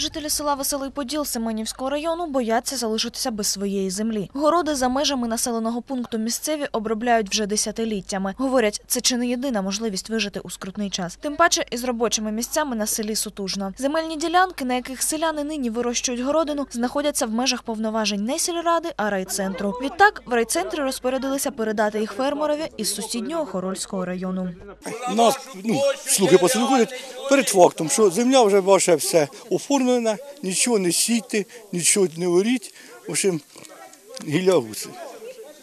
Жителі села Веселий Поділ Семенівського району бояться залишитися без своєї землі. Городи за межами населеного пункту місцеві обробляють вже десятиліттями. Говорять, це чи не єдина можливість вижити у скрутний час. Тим паче із робочими місцями на селі Сутужно. Земельні ділянки, на яких селяни нині вирощують городину, знаходяться в межах повноважень не сільради, а райцентру. Відтак в райцентрі розпорядилися передати їх фермерові із сусіднього Хорольського району. Нас ну, слухи по селу перед фактом, що земля вже ваша все оформлена, нічого не сійте, нічого не оріть. В общем, гілля гуси,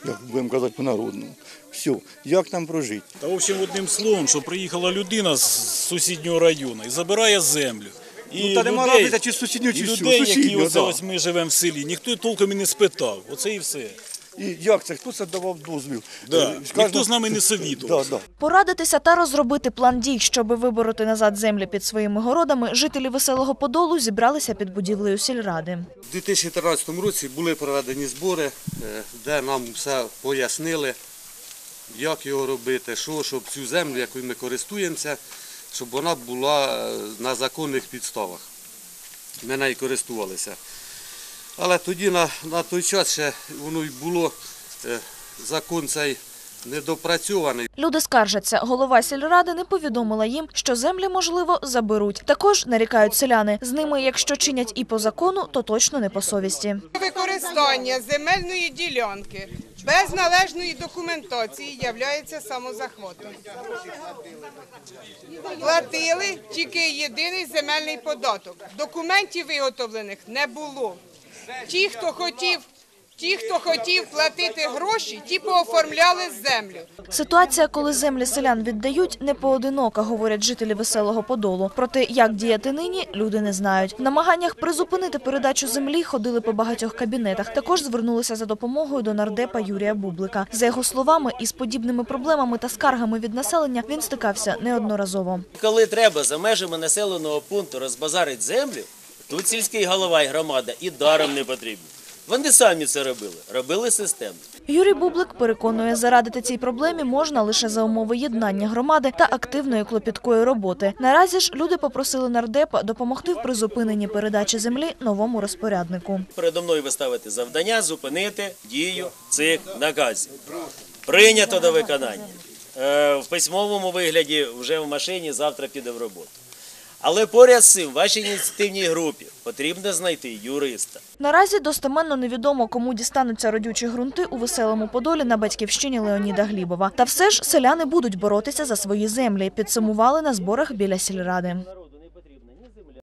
як будемо казати по-народному. Все, як нам прожити? Та в общем, одним словом, що приїхала людина з сусіднього району і забирає землю. І Ну, та нема людей, чи сусідню, чи і людей, які оце ось ми живемо в селі, ніхто толком і не спитав. Оце і все. І як це? Хто це давав дозвіл? Да. Е, Ніхто з нами не Да, совітував. да. Порадитися та розробити план дій, щоби вибороти назад землі під своїми городами, жителі Веселого Подолу зібралися під будівлею сільради. У 2013 році були проведені збори, е, де нам все пояснили, як його робити, що, щоб цю землю, якою ми користуємося, щоб вона була е, на законних підставах. Ми нею користувалися. Але тоді на, на той час ще воно й було, е, закон цей недопрацьований. Люди скаржаться, голова сільради не повідомила їм, що землі, можливо, заберуть. Також нарікають селяни. З ними, якщо чинять і по закону, то точно не по совісті. Використання земельної ділянки без належної документації являється самозахватом. Платили тільки єдиний земельний податок. Документів виготовлених не було. Ті, хто хотів, ті, хто хотів платити гроші, ті пооформляли землю. Ситуація, коли землі селян віддають, не поодинока, говорять жителі Веселого Подолу. Проте, як діяти нині, люди не знають. В намаганнях призупинити передачу землі ходили по багатьох кабінетах. Також звернулися за допомогою до нардепа Юрія Бублика. За його словами, із подібними проблемами та скаргами від населення він стикався неодноразово. Коли треба за межами населеного пункту розбазарити землю, тут сільський голова і громада і даром не потрібні. Вони самі це робили, робили системно. Юрій Бублик переконує, зарадити цій проблемі можна лише за умови єднання громади та активної клопіткої роботи. Наразі ж люди попросили нардепа допомогти в призупиненні передачі землі новому розпоряднику. Передо мною ви ставите завдання зупинити дію цих наказів. Прийнято до виконання. Е, В письмовому вигляді вже в машині завтра піде в роботу. Але поряд з цим вашій ініціативній групі потрібно знайти юриста. Наразі достеменно невідомо, кому дістануться родючі ґрунти у веселому Подолі на батьківщині Леоніда Глібова. Та все ж селяни будуть боротися за свої землі. Підсумували на зборах біля сільради.